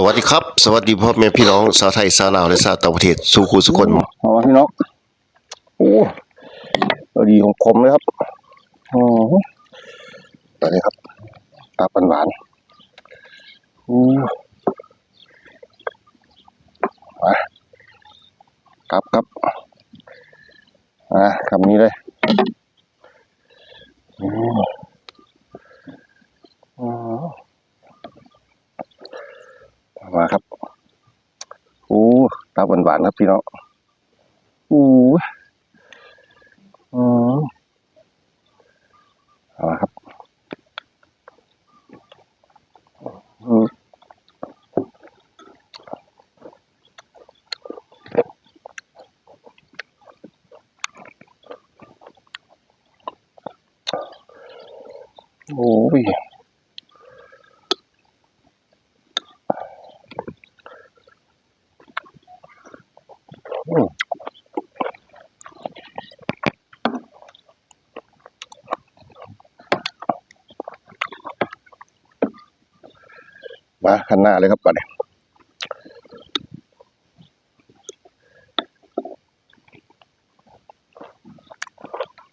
สวัสดีครับ สวัสดีพ่อแม่พี่น้องชาวไทยชาวลาวและชาวต่างประเทศสู่คูสุคนเอามาพี่น้องโอ้ตัวดีของผมเลยครับอ้โหตัวนี้ครับตาปันหวานอู้มาครับครับอ่าคำนี้เลยอืมอืม มาครับ โอ้ตาหวานหวานๆครับพี่น้องโอ้อืมเอาละครับอืมโอ้ย มาขันหน้าเลยครับก่อนเนี่ย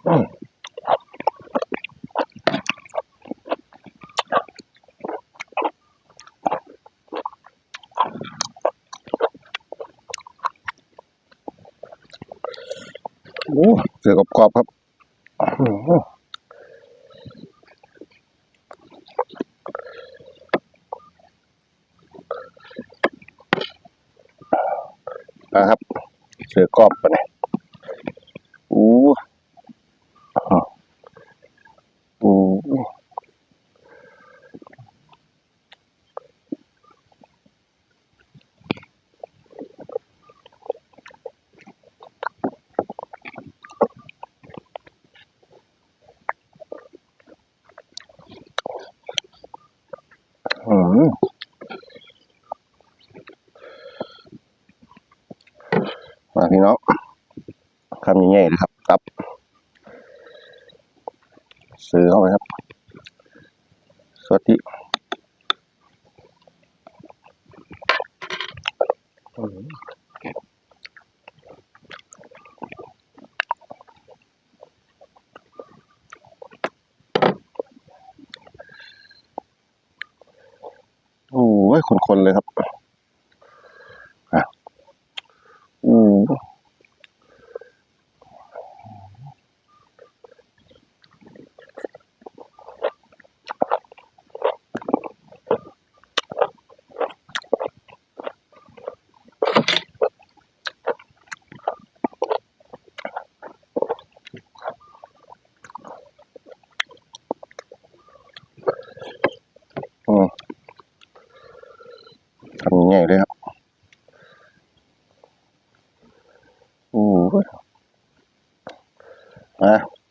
อืมโอ้เสือกรอบครับอื้อหือ นะครับเสือกรอบไปเนี่ยโอ้อ้าวโอ้อืม มาพี่น้องคำใหญ่ๆเลยครับตับ ซื้อเข้าไปครับ สวัสดีอืมโอ้ยคนๆเลยครับอะ อืมอืมทำ